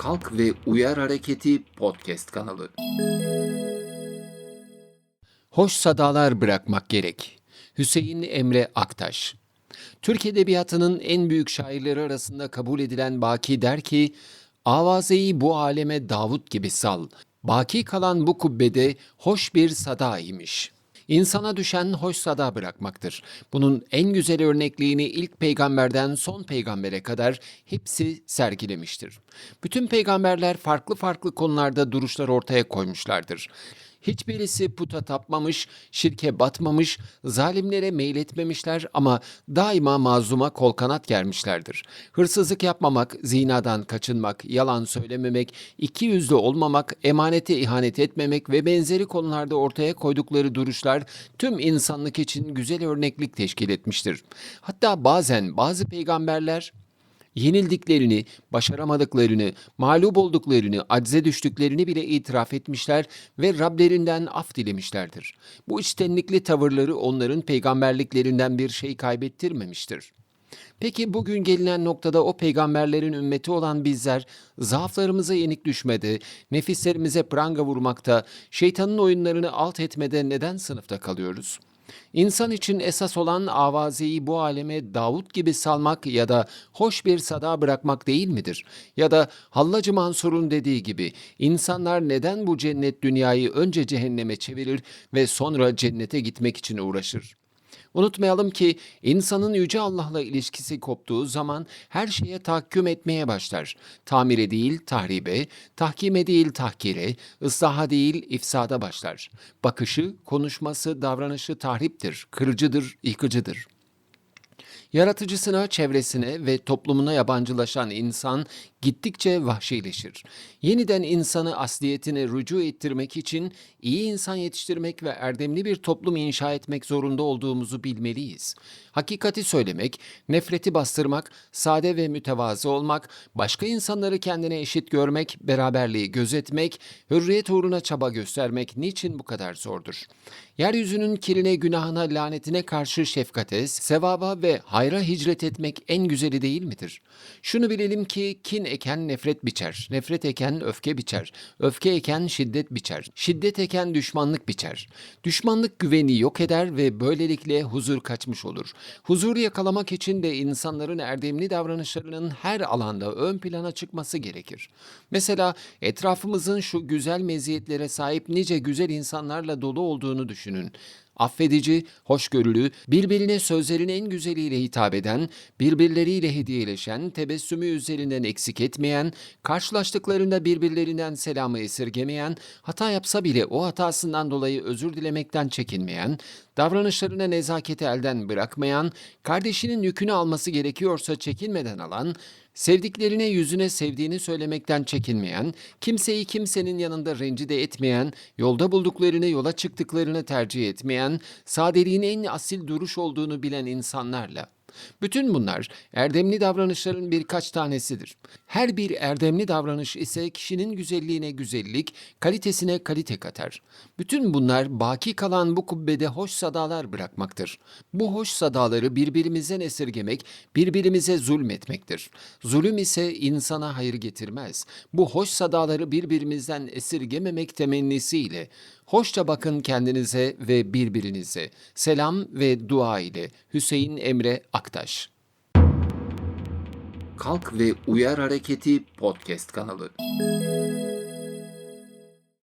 Kalk ve Uyar Hareketi podcast kanalı. Hoş sadalar bırakmak gerek. Hüseyin Emre Aktaş Türk Edebiyatı'nın en büyük şairleri arasında kabul edilen Baki der ki, Avazeyi bu aleme Davut gibi sal. Baki kalan bu kubbede hoş bir sada imiş.'' İnsana düşen hoş sada bırakmaktır. Bunun en güzel örnekliğini ilk peygamberden son peygambere kadar hepsi sergilemiştir. Bütün peygamberler farklı farklı konularda duruşlar ortaya koymuşlardır. Hiçbirisi puta tapmamış, şirke batmamış, zalimlere meyletmemişler ama daima mazluma kol kanat germişlerdir. Hırsızlık yapmamak, zinadan kaçınmak, yalan söylememek, iki yüzlü olmamak, emanete ihanet etmemek ve benzeri konularda ortaya koydukları duruşlar tüm insanlık için güzel örneklik teşkil etmiştir. Hatta bazen bazı peygamberler yenildiklerini, başaramadıklarını, mağlup olduklarını, acze düştüklerini bile itiraf etmişler ve Rablerinden af dilemişlerdir. Bu içtenlikli tavırları onların peygamberliklerinden bir şey kaybettirmemiştir. Peki bugün gelinen noktada o peygamberlerin ümmeti olan bizler zaaflarımıza yenik düşmede, nefislerimize pranga vurmakta, şeytanın oyunlarını alt etmede neden sınıfta kalıyoruz?'' İnsan için esas olan avazeyi bu aleme Davut gibi salmak ya da hoş bir sada bırakmak değil midir? Ya da Hallacı Mansur'un dediği gibi insanlar neden bu cennet dünyayı önce cehenneme çevirir ve sonra cennete gitmek için uğraşır? Unutmayalım ki insanın Yüce Allah'la ilişkisi koptuğu zaman her şeye tahakküm etmeye başlar. Tamire değil tahribe, tahkime değil tahkire, ıslaha değil ifsada başlar. Bakışı, konuşması, davranışı tahriptir, kırıcıdır, yıkıcıdır.'' Yaratıcısına, çevresine ve toplumuna yabancılaşan insan gittikçe vahşileşir. Yeniden insanı asliyetine rücu ettirmek için iyi insan yetiştirmek ve erdemli bir toplum inşa etmek zorunda olduğumuzu bilmeliyiz. Hakikati söylemek, nefreti bastırmak, sade ve mütevazı olmak, başka insanları kendine eşit görmek, beraberliği gözetmek, hürriyet uğruna çaba göstermek niçin bu kadar zordur? Yeryüzünün kirine, günahına, lanetine karşı şefkate, sevaba ve hayra hicret etmek en güzeli değil midir? Şunu bilelim ki kin eken nefret biçer, nefret eken öfke biçer, öfke eken şiddet biçer, şiddet eken düşmanlık biçer. Düşmanlık güveni yok eder ve böylelikle huzur kaçmış olur. Huzuru yakalamak için de insanların erdemli davranışlarının her alanda ön plana çıkması gerekir. Mesela etrafımızın şu güzel meziyetlere sahip nice güzel insanlarla dolu olduğunu düşünün affedici, hoşgörülü, birbirine sözlerin en güzeliyle hitap eden, birbirleriyle hediyeleşen, tebessümü üzerinden eksik etmeyen, karşılaştıklarında birbirlerinden selamı esirgemeyen, hata yapsa bile o hatasından dolayı özür dilemekten çekinmeyen, davranışlarına nezaketi elden bırakmayan, kardeşinin yükünü alması gerekiyorsa çekinmeden alan, Sevdiklerine yüzüne sevdiğini söylemekten çekinmeyen, kimseyi kimsenin yanında rencide etmeyen, yolda bulduklarını yola çıktıklarını tercih etmeyen, sadeliğin en asil duruş olduğunu bilen insanlarla bütün bunlar erdemli davranışların birkaç tanesidir. Her bir erdemli davranış ise kişinin güzelliğine güzellik, kalitesine kalite katar. Bütün bunlar baki kalan bu kubbede hoş sadalar bırakmaktır. Bu hoş sadaları birbirimizden esirgemek, birbirimize zulmetmektir. Zulüm ise insana hayır getirmez. Bu hoş sadaları birbirimizden esirgememek temennisiyle Hoşça bakın kendinize ve birbirinize. Selam ve dua ile Hüseyin Emre Aktaş. Kalk ve Uyar Hareketi podcast kanalı.